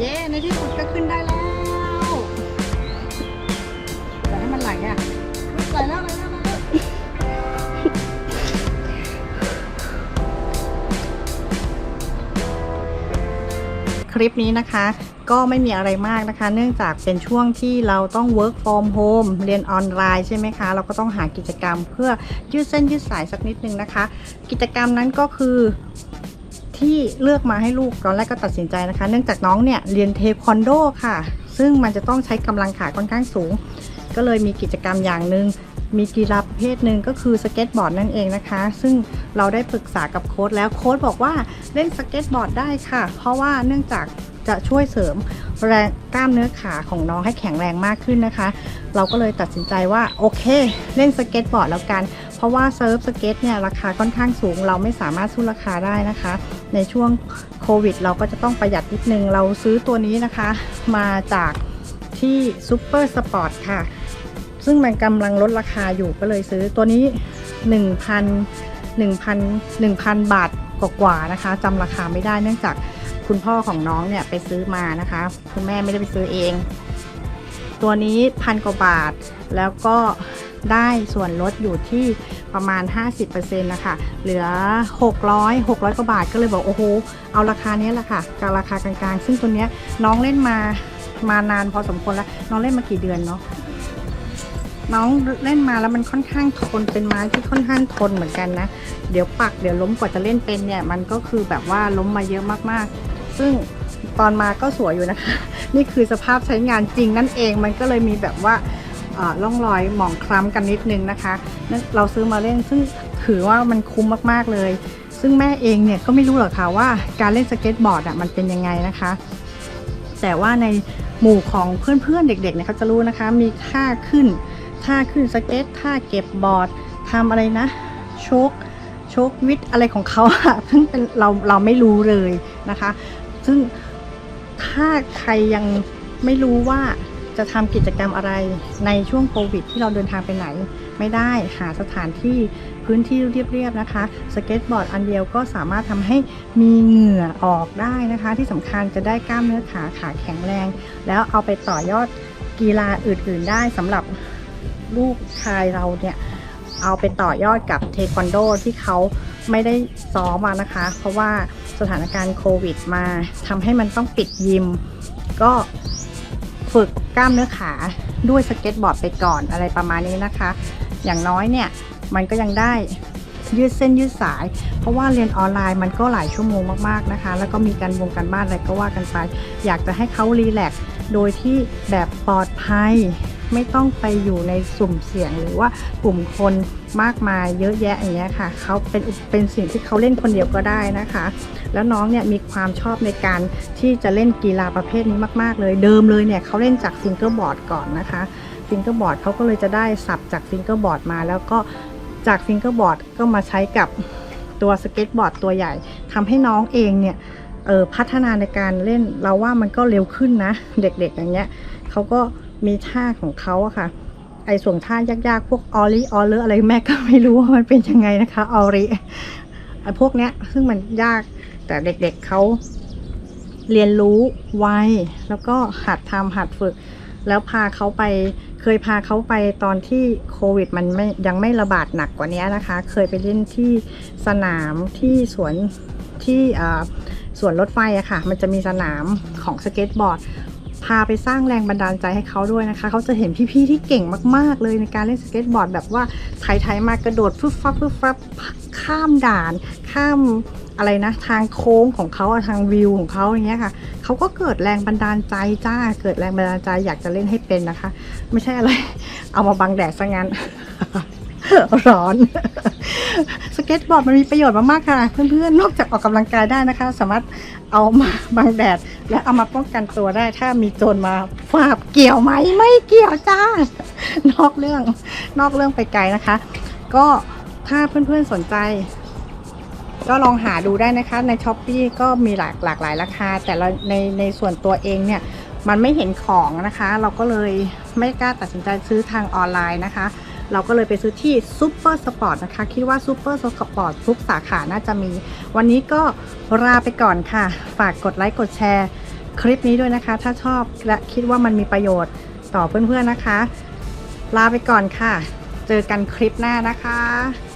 เย้ ในที่สุดก็ขึ้นได้แล้ว แต่ให้มันไหลอะไหลแล้วไหลแล้วไหลแล้วคลิปนี้นะคะก็ไม่มีอะไรมากนะคะ เนื่องจากเป็นช่วงที่เราต้อง work from home เรียนออนไลน์ใช่ไหมคะ เราก็ต้องหากิจกรรมเพื่อยืดเส้นยืดสายสักนิดนึงนะคะ กิจกรรมนั้นก็คือ ที่เลือกมาให้ลูกตอนแรกก็ตัดสินใจนะคะ เนื่องจากน้องเนี่ยเรียนเทควันโดค่ะ ซึ่งมันจะต้องใช้กำลังขาค่อนข้างสูง ก็เลยมีกิจกรรมอย่างหนึ่งมีกีฬาประเภทหนึ่งก็คือสเก็ตบอร์ดนั่นเองนะคะ ซึ่งเราได้ปรึกษากับโค้ชแล้วโค้ชบอกว่าเล่นสเก็ตบอร์ดได้ค่ะ เพราะว่าเนื่องจากจะช่วยเสริมแรงกล้ามเนื้อขาของน้องให้แข็งแรงมากขึ้นนะคะ เราก็เลยตัดสินใจว่าโอเค เล่นสเก็ตบอร์ดแล้วกัน เพราะว่าเซิร์ฟสเก็ตเนี่ยราคาค่อนข้างสูง เราไม่สามารถสู้ราคาได้นะคะ ในช่วงโควิด เราก็จะต้องประหยัดนิดนึง เราซื้อตัวนี้นะคะ มาจากที่ซูเปอร์สปอร์ตค่ะ ซึ่งมันกำลังลดราคาอยู่ก็เลยซื้อตัวนี้ 1,000 1,000 1,000 บาทกว่าๆนะคะจำราคาไม่ได้เนื่องจากคุณพ่อของน้องเนี่ยไปซื้อมานะคะคุณแม่ไม่ได้ไปซื้อเอง ตัวนี้พันกว่าบาทแล้วก็ ได้ส่วนลดอยู่ที่ประมาณ 50%นะคะเหลือ 600 600กว่าบาทก็เลยบอกโอ้โหเอาราคานี้แหละค่ะกับราคากลางๆ ซึ่งตัวเนี้ยน้องเล่นมามานานพอสมควรแล้ว น้องเล่นมากี่เดือนเนาะน้องเล่นมาแล้วมันค่อนข้างทนเป็นไม้ที่ค่อนข้างทนเหมือนกันนะ เดี๋ยวปักเดี๋ยวล้มกว่าจะเล่นเป็นเนี่ย มันก็คือแบบว่าล้มมาเยอะมากๆ ซึ่งตอนมาก็สวยอยู่นะคะ นี่คือสภาพใช้งานจริงนั่นเองมันก็เลยมีแบบว่า ร่องรอยหมองคล้ำกันนิดนึงนะคะนั่นเราซื้อมาเล่นซึ่งถือว่ามันคุ้มมากๆเลย ซึ่งแม่เองเนี่ยก็ไม่รู้หรอกค่ะว่าการเล่นสเก็ตบอร์ดอะมันเป็นยังไงนะคะ แต่ว่าในหมู่ของเพื่อนๆเด็กๆเนี่ยเขาจะรู้นะคะ มีท่าขึ้นท่าขึ้นสเก็ตท่าเก็บบอร์ดทำอะไรนะโชกโชกวิทอะไรของเขาอะซึ่งเป็นเราเราไม่รู้เลยนะคะ ซึ่งถ้าใครยังไม่รู้ว่า จะทำกิจกรรมอะไรในช่วงโควิด ที่เราเดินทางไปไหน ไม่ได้หาสถานที่พื้นที่เรียบๆนะคะ สเก็ตบอร์ดอันเดียวก็สามารถทำให้มีเหงื่อออกได้นะคะ ที่สำคัญจะได้กล้ามเนื้อขาขาแข็งแรง แล้วเอาไปต่อยอดกีฬาอื่นๆ ได้สำหรับลูกชายเราเนี่ยเอาไปต่อยอดกับเทควันโดที่เขาไม่ได้ซ้อมมานะคะ เพราะว่าสถานการณ์โควิดมาทำให้มันต้องปิดยิม ก็ ฝึกกล้ามเนื้อขาด้วยสเก็ตบอร์ดไปก่อนอะไรประมาณนี้นะคะ อย่างน้อยเนี่ยมันก็ยังได้ยืดเส้นยืดสาย เพราะว่าเรียนออนไลน์มันก็หลายชั่วโมงมากๆนะคะ แล้วก็มีการวงการบ้านอะไรก็ว่ากันไป อยากจะให้เขารีแลกซ์โดยที่แบบปลอดภัย ไม่ต้องไปอยู่ในสุ่มเสี่ยงหรือว่ากลุ่มคนมากมายเยอะแยะอย่างเงี้ยค่ะเขาเป็นเป็นสิ่งที่เขาเล่นคนเดียวก็ได้นะคะ แล้วน้องเนี่ยมีความชอบในการที่จะเล่นกีฬาประเภทนี้มาก ๆ เลยเดิมเลยเนี่ยเขาเล่นจากฟิงเกอร์บอร์ดก่อนนะคะฟิงเกอร์บอร์ดเขาก็เลยจะได้สับจากฟิงเกอร์บอร์ดมาแล้วก็จากฟิงเกอร์บอร์ดก็มาใช้กับตัวสเก็ตบอร์ดตัวใหญ่ทำให้น้องเองเนี่ยเออพัฒนาในการเล่นเราว่ามันก็เร็วขึ้นนะ เด็กๆอย่างเงี้ยเขาก็ มีท่าของเขาอะค่ะ ไอ้ส่วนท่ายากๆ พวกออลิออเลอร์อะไรแม่ก็ไม่รู้ว่ามันเป็นยังไงนะคะออริไอ้พวกเนี้ยซึ่งมันยากแต่เด็กๆเขาเรียนรู้ไวแล้วก็หัดทำหัดฝึก แล้วพาเขาไปเคยพาเขาไปตอนที่โควิดมันไม่ยังไม่ระบาดหนักกว่านี้นะคะ เคยไปเล่นที่สนามที่สวนที่สวนรถไฟอะค่ะ มันจะมีสนามของสเก็ตบอร์ด พาไปสร้างแรงบันดาลใจให้เขาด้วยนะคะ เขาจะเห็นพี่ๆที่เก่งมากๆเลยในการเล่นสเก็ตบอร์ดแบบว่าไถๆมากระโดดฟึบฟับฟึบฟับข้ามด่าน ข้ามอะไรนะทางโค้งของเขาทางวิวของเขาอย่างเงี้ยค่ะเขาก็เกิดแรงบันดาลใจจ้า เกิดแรงบันดาลใจอยากจะเล่นให้เป็นนะคะ ไม่ใช่อะไร เอามาบังแดดซะงั้น ร้อน สเก็ตบอร์ดมันมีประโยชน์มากๆค่ะ เพื่อนๆ นอกจากออกกำลังกายได้นะคะ สามารถเอามาบังแดด และเอามาป้องกันตัวได้ ถ้ามีโจรมาฟาบเกี่ยวไหมไม่เกี่ยวจ้านอกเรื่องนอกเรื่องไปไกลนะคะ ก็ถ้าเพื่อนๆสนใจก็ลองหาดูได้นะคะในช้อปปีก็มีหลากหลากหลายราคา แต่ละในในส่วนตัวเองเนี่ย มันไม่เห็นของนะคะ เราก็เลยไม่กล้าตัดสินใจซื้อทางออนไลน์นะคะ เราก็เลยไปซื้อที่ซูเปอร์สปอร์ตนะคะ คิดว่าซูเปอร์สปอร์ตทุกสาขาน่าจะมี วันนี้ก็ลาไปก่อนค่ะ ฝากกดไลค์กดแชร์ คลิปนี้ด้วยนะคะ ถ้าชอบและคิดว่ามันมีประโยชน์ต่อเพื่อนๆนะคะ ลาไปก่อนค่ะ เจอกันคลิปหน้านะคะ